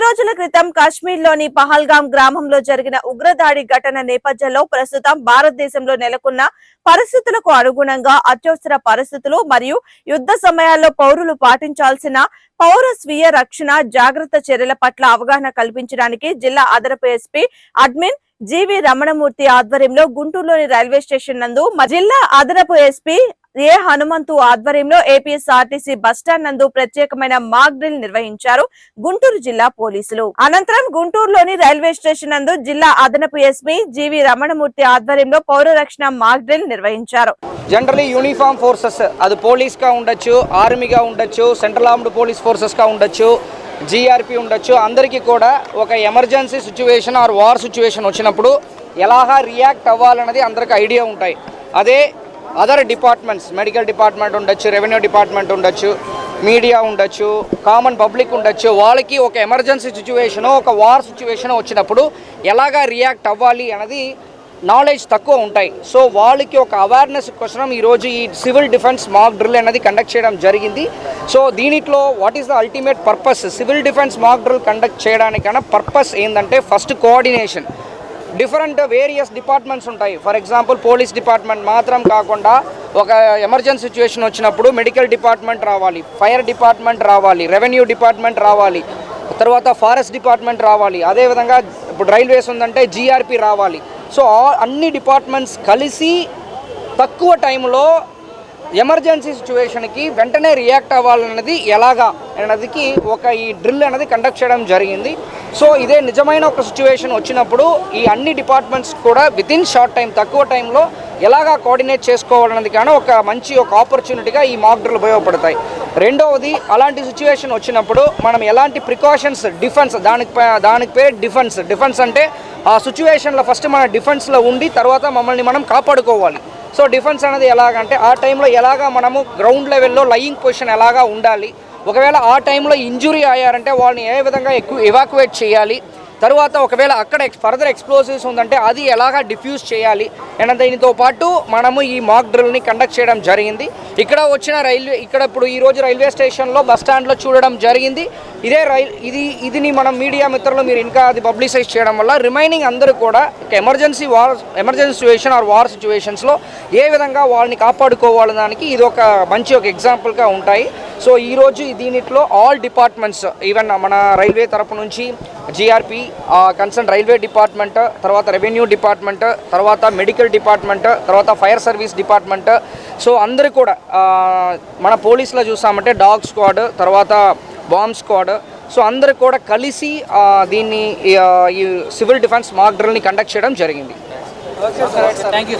రోజుల క్రితం కాశ్మీర్లోని పహల్గాం గ్రామంలో జరిగిన ఉగ్రదాడి ఘటన నేపథ్యంలో ప్రస్తుతం భారతదేశంలో నెలకొన్న పరిస్థితులకు అనుగుణంగా అత్యవసర పరిస్థితులు మరియు యుద్ధ సమయాల్లో పౌరులు పాటించాల్సిన పౌర స్వీయ రక్షణ జాగ్రత్త చర్యల పట్ల అవగాహన కల్పించడానికి జిల్లా అదనపు ఎస్పీ అడ్మిన్ జీవి రమణమూర్తి ఆధ్వర్యంలో గుంటూరులోని రైల్వే స్టేషన్ నందు జిల్లా అదనపు ఎస్పీ ఏ హనుమంతు ఆధ్వర్యంలో ఏపీఎస్ఆర్టీసీ బస్టాండ్ నందు ప్రత్యేకమైన మాక్ డ్రిల్ నిర్వహించారు గుంటూరు జిల్లా పోలీసులు. అనంతరం గుంటూరులోని రైల్వే స్టేషన్ నందు జిల్లా అదనపు ఎస్పీ జీవి రమణమూర్తి ఆధ్వర్యంలో పౌర రక్షణ మాక్ డ్రిల్ నిర్వహించారు. జనరలీ యూనిఫామ్ ఫోర్సెస్ అది పోలీస్గా ఉండొచ్చు ఆర్మీగా ఉండొచ్చు సెంట్రల్ ఆర్మ్డ్ పోలీస్ ఫోర్సెస్గా ఉండొచ్చు జీఆర్పీ ఉండొచ్చు అందరికీ కూడా ఒక emergency situation or war situation వచ్చినప్పుడు ఎలాగా రియాక్ట్ అవ్వాలన్నది అందరికి ఐడియా ఉంటాయి. అదే అదర్ డిపార్ట్మెంట్స్ మెడికల్ డిపార్ట్మెంట్ ఉండొచ్చు రెవెన్యూ డిపార్ట్మెంట్ ఉండొచ్చు మీడియా ఉండొచ్చు కామన్ పబ్లిక్ ఉండొచ్చు వాళ్ళకి ఒక ఎమర్జెన్సీ సిచ్యువేషన్ ఒక వార్ సిచ్యువేషన్ వచ్చినప్పుడు ఎలాగా రియాక్ట్ అవ్వాలి అనేది నాలెడ్జ్ తక్కువ ఉంటాయి. సో వాళ్ళకి ఒక అవేర్నెస్ కోసం ఈరోజు ఈ సివిల్ డిఫెన్స్ మాక్ డ్రిల్ అనేది కండక్ట్ చేయడం జరిగింది. So దీనిట్లో what is the ultimate purpose civil defence mock drill conduct చేయడానికైనా పర్పస్ ఏంటంటే first coordination different various departments ఉంటాయి. ఫర్ ఎగ్జాంపుల్ పోలీస్ డిపార్ట్మెంట్ మాత్రం కాకుండా ఒక ఎమర్జెన్సీ సిచ్యువేషన్ వచ్చినప్పుడు మెడికల్ డిపార్ట్మెంట్ రావాలి ఫైర్ డిపార్ట్మెంట్ రావాలి రెవెన్యూ డిపార్ట్మెంట్ రావాలి తర్వాత ఫారెస్ట్ డిపార్ట్మెంట్ రావాలి. అదేవిధంగా ఇప్పుడు రైల్వేస్ ఉందంటే జీఆర్పి రావాలి. సో అన్ని డిపార్ట్మెంట్స్ కలిసి తక్కువ టైంలో ఎమర్జెన్సీ సిచ్యువేషన్కి వెంటనే రియాక్ట్ అవ్వాలన్నది ఎలాగా అనేది ఒక ఈ డ్రిల్ అనేది కండక్ట్ చేయడం జరిగింది. సో ఇదే నిజమైన ఒక సిచ్యువేషన్ వచ్చినప్పుడు ఈ అన్ని డిపార్ట్మెంట్స్ కూడా విత్ ఇన్ షార్ట్ టైం తక్కువ టైంలో ఎలాగా కోఆర్డినేట్ చేసుకోవాలన్నది కానీ ఒక మంచి ఒక ఆపర్చునిటీగా ఈ మాక్ డ్రిల్ ఉపయోగపడతాయి. రెండవది అలాంటి సిచ్యువేషన్ వచ్చినప్పుడు మనం ఎలాంటి ప్రికాషన్స్ డిఫెన్స్ దానికి దానికి పేరు డిఫెన్స్ డిఫెన్స్ అంటే ఆ సిచ్యువేషన్లో ఫస్ట్ మన డిఫెన్స్లో ఉండి తర్వాత మమ్మల్ని మనం కాపాడుకోవాలి. సో డిఫెన్స్ అనేది ఎలాగంటే ఆ టైంలో ఎలాగా మనము గ్రౌండ్ లెవెల్లో లయింగ్ పొజిషన్ ఎలాగా ఉండాలి ఒకవేళ ఆ టైంలో ఇంజురీ అయ్యారంటే వాళ్ళని ఏ విధంగా ఎక్కువ ఎవాక్యువేట్ చేయాలి? తర్వాత ఒకవేళ అక్కడ ఫర్దర్ ఎక్స్ప్లోజివ్స్ ఉందంటే అది ఎలాగా డిఫ్యూజ్ చేయాలి అండ్ దీనితో పాటు మనము ఈ మాక్ డ్రిల్ని కండక్ట్ చేయడం జరిగింది. ఇక్కడ వచ్చిన రైల్వే ఇక్కడ ఇప్పుడు ఈరోజు రైల్వే స్టేషన్లో బస్ స్టాండ్లో చూడడం జరిగింది. ఇదే రైల్ ఇది ఇదిని మనం మీడియా మిత్రులు మీరు ఇంకా అది పబ్లిసైజ్ చేయడం వల్ల రిమైనింగ్ అందరూ కూడా emergency war emergency situation or war సిచ్యువేషన్స్లో ఏ విధంగా వాళ్ళని కాపాడుకోవాలడానికి ఇది ఒక మంచి ఒక ఎగ్జాంపుల్గా ఉంటాయి. సో ఈరోజు దీనిట్లో ఆల్ డిపార్ట్మెంట్స్ ఈవెన్ మన రైల్వే తరపు నుంచి జిఆర్పి కన్సర్న్ రైల్వే డిపార్ట్మెంట్ తర్వాత రెవెన్యూ డిపార్ట్మెంట్ తర్వాత మెడికల్ డిపార్ట్మెంట్ తర్వాత ఫైర్ సర్వీస్ డిపార్ట్మెంట్ సో అందరూ కూడా మన పోలీసులో చూసామంటే డాగ్ స్క్వాడ్ తర్వాత బాంబ్ స్క్వాడ్ సో అందరూ కూడా కలిసి దీన్ని ఈ, సివిల్ డిఫెన్స్ మాక్ డ్రిల్ని కండక్ట్ చేయడం జరిగింది. Thank you